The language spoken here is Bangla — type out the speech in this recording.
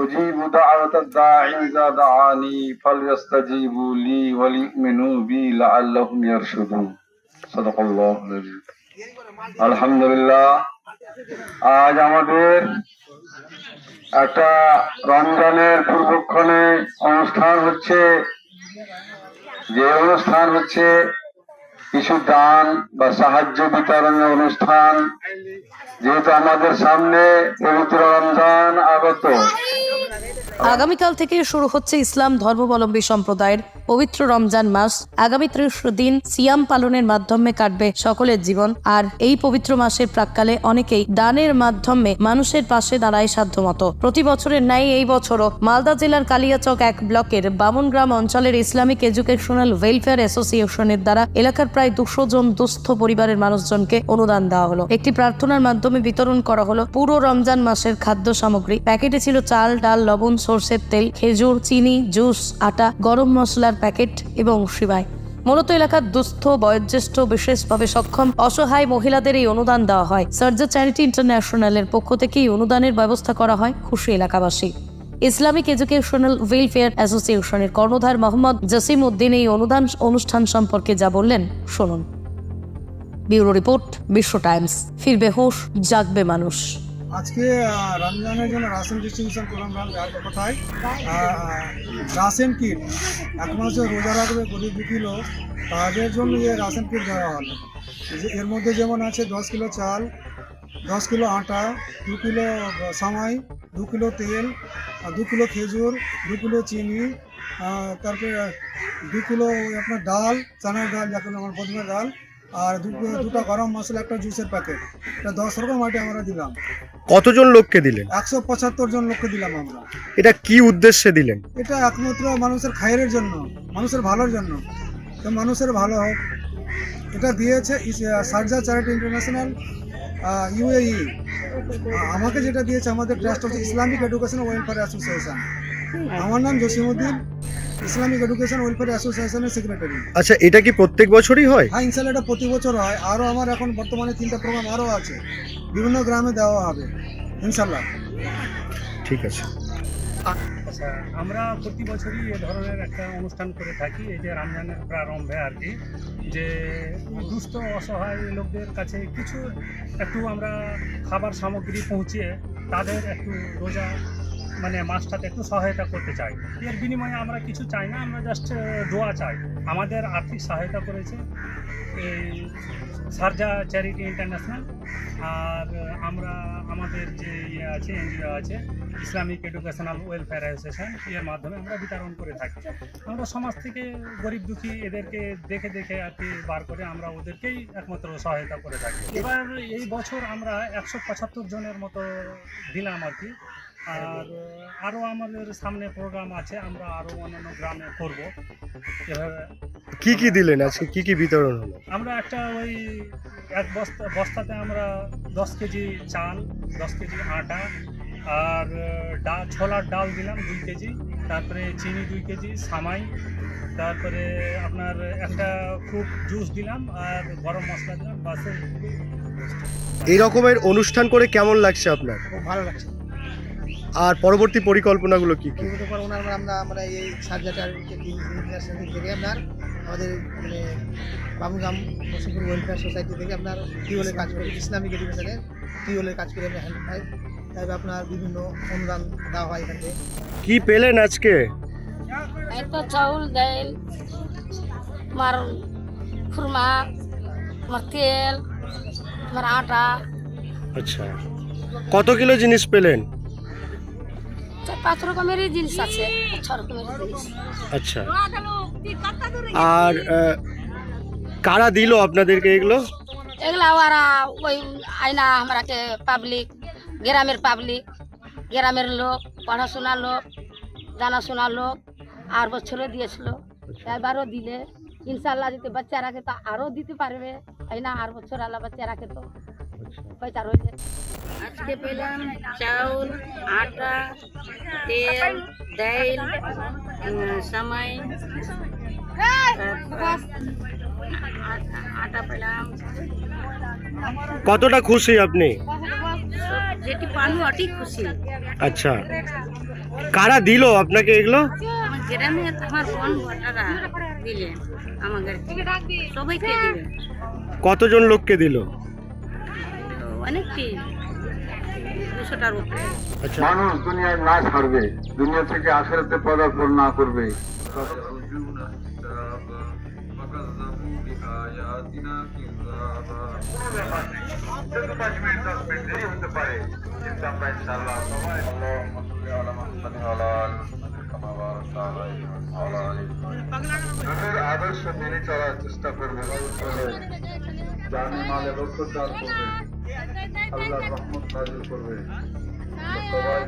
أجيب دعوة الداعي إذا دعاني فليستجيبوا لي وليؤمنوا بي لعلهم يرشدون صدق الله العظيم আলহামদুলিল্লাহ আজ আমাদের একটা রমজানের পূর্বক্ষণে অনুষ্ঠান হচ্ছে যে অনুষ্ঠান হচ্ছে কিছু দান বা সাহায্য বিতরণের অনুষ্ঠান যেহেতু আমাদের সামনে পবিত্র রমজান আগত আগামীকাল থেকে শুরু হচ্ছে ইসলাম ধর্মাবলম্বী সম্প্রদায়ের পবিত্র রমজান মাস। আগামী ত্রিশ দিন সিয়াম পালনের মাধ্যমে কাটবে সকলের জীবন। আর এই পবিত্র মাসের প্রাককালে অনেকেই দানের মাধ্যমে মানুষের পাশে দাঁড়ায় সাধ্যমতো। প্রতি বছরের ন্যায় এই বছরও মালদা জেলার কালিয়াচক এক ব্লকের বামনগ্রাম অঞ্চলের ইসলামিক এডুকেশনাল ওয়েলফেয়ার অ্যাসোসিয়েশনের দ্বারা এলাকার প্রায় দুশো জন দুস্থ পরিবারের মানুষজনকে অনুদান দেওয়া হলো। একটি প্রার্থনার মাধ্যমে বিতরণ করা হলো পুরো রমজান মাসের খাদ্য সামগ্রী। প্যাকেটে ছিল চাল, ডাল, লবণ সর্ষের তেল, খেজুর, চিনি, জুস, আটা, গরম মশলার প্যাকেট এবং শিবায় মূলত এলাকার দুস্থ, বয়োজ্যেষ্ঠ, বিশেষভাবে সক্ষম, অসহায় মহিলাদের এই অনুদান দেওয়া হয়। সার্জা চ্যারিটি ইন্টারন্যাশনালের পক্ষ থেকে এই অনুদানের ব্যবস্থা করা হয় খুশি এলাকাবাসী। ইসলামিক এডুকেশনাল ওয়েলফেয়ার অ্যাসোসিয়েশনের কর্ণধার মোহাম্মদ জসিম উদ্দিন এই অনুদান অনুষ্ঠান সম্পর্কে যা বললেন, শুনুন। Bureau report, Biswa Times. ফিরবে হোশ, জাগবে মানুষ। আজকে রমজানের জন্য রাশন ডিস্ট্রিবিউশন যার কথায়? Ration kit. এক মাসে রোজা রাখবে, গরিব দুঃখী লোক, তাদের জন্য এই রাশন কিট দেওয়া হলো যে, এর মধ্যে যেমন আছে দশ কিলো চাল, দশ কিলো আটা, দু কিলো সামাই, দু কিলো তেল দু কিলো খেজুর, দু কিলো চিনি তারপরে দু কিলো আপনার ডাল, চানার ডাল, যাকে আমার বদমের ডাল আর দুটো গরম মশলা একটা জুসের প্যাকেট এটা দশ রকম আইটে আমরা দিলাম। কতজন লোককে দিলেন? একশো পঁচাত্তর জন লোককে দিলাম আমরা। এটা কি উদ্দেশ্যে দিলেন? এটা একমাত্র মানুষের খায়ের জন্য মানুষের ভালোর জন্য। তো মানুষের ভালো হোক। এটা দিয়েছে সার্জা চ্যারিটি ইন্টারন্যাশনাল ইউএই। আমাকে যেটা দিয়েছে আমাদের ট্রাস্ট হচ্ছে ইসলামিক এডুকেশন ওয়েলফেয়ার অ্যাসোসিয়েশন আমার নাম জসিমুদ্দিন ইসলামিক এডুকেশন ওয়েলফেয়ার অ্যাসোসিয়েশনের সেক্রেটারি। আচ্ছা এটা কি প্রত্যেক বছরই হয়? হ্যাঁ ইনশাল্লাহ এটা প্রতি বছর হয়। আরও আমার এখন বর্তমানে তিনটা প্রোগ্রাম আরও আছে। বিভিন্ন গ্রামে দেওয়া হবে ইনশাল্লাহ। ঠিক আছে। আচ্ছা আমরা প্রতি বছরই এ ধরনের একটা অনুষ্ঠান করে থাকি এই যে রমজানের প্রারম্ভে আর কি যে দুস্থ অসহায় লোকদের কাছে কিছু একটু আমরা খাবার সামগ্রী পৌঁছিয়ে তাদের একটু রোজা মানে মাসটাতে একটু সহায়তা করতে চাই। এর বিনিময়ে আমরা কিছু চাই না, আমরা জাস্ট দোয়া চাই। আমাদের আর্থিক সহায়তা করেছে এই সারজা চ্যারিটি ইন্টারন্যাশনাল। আর আমরা আমাদের যে ইয়ে আছে, এনজিও আছে, ইসলামিক এডুকেশনাল ওয়েলফেয়ার অ্যাসোসিয়েশন, এর মাধ্যমে আমরা বিতরণ করে থাকি। আমরা সমাজ থেকে গরিব দুঃখী এদেরকে দেখে দেখে আর কি বার করে আমরা ওদেরকেই একমাত্র সহায়তা করে থাকি। এবার এই বছর আমরা একশো পঁচাত্তর জনের মতো দিলাম আর কি। আর আরও আমাদের সামনে প্রোগ্রাম আছে আমরা আরও অন্যান্য গ্রামে করব। এভাবে কি কি দিলেন আজকে? কি কি বিতরণ হলো? আমরা একটা ওই এক বস্তা বস্তাতে আমরা দশ কেজি চাল দশ কেজি আটা আর ডাল ছোলার ডাল দিলাম দুই কেজি তারপরে চিনি দুই কেজি সামাই তারপরে আপনার একটা ফ্রুট জুস দিলাম আর গরম মশলা দিলাম বাসে। এই রকমের অনুষ্ঠান করে কেমন লাগছে আপনার? খুব ভালো লাগছে। আর পরবর্তী পরিকল্পনাগুলো কি কি? করব আমরা আমরা আমরা এই সার্জাটার থেকে আপনার আমাদের মানে বাবুগ্রাম নসিপুর ওয়েলফেয়ার সোসাইটি থেকে আপনার টিওলের কাজ করি ইসলামিক এডুকেশনের টিওলের কাজ করে আমরা হেল্প পাই। তাই আপনার বিভিন্ন অনুদান দেওয়া হয় এখান কি পেলেন আজকে? একটা চাউল ডাল তোমার খুরমা তোমার তেল তোমার আটা। আচ্ছা। কত কিলো জিনিস পেলেন? চার পাঁচ রকমেরই জিনিস আছে ছ রকমের জিনিস। আচ্ছা। আর কারা দিল আপনাদেরকে এগুলো? এগুলা ওরা ওই আয়না আমরাকে পাবলিক গ্রামের পাবলিক গ্রামের লোক পড়াশোনা লোক জানাশোনা লোক আর বছরও দিয়েছিল। এবারও দিলে। ইনশাল্লাহ যদি বাচ্চা রাখে তো আরও দিতে পারবে তাই না? আর বছর আল্লাহ বাচ্চা রাখে তো আজকে পেলাম চাউল আটা তেল ডাইল সামাই আটা পেলাম। কতটা খুশি আপনি? যেটি পানু অতি খুশি। আচ্ছা। কারা দিল আপনাকে এগুলো? আমার গ্রামে আমার বোন ভোটারা দিলেন আমাদের সবাইকে দিলেন। কতজন লোককে দিল? অনেকটি দুশোটার উপরে। আচ্ছা। মানুষ দুনিয়ায় না ছাড়বে দুনিয়া থেকে আখেরাতে পদার্পণ না করবে। আদর্শ মেনে চলার চেষ্টা করবে। জানি মালে রক্ষণ করবে আল্লাহ রহমত নাজিল করবে সবাই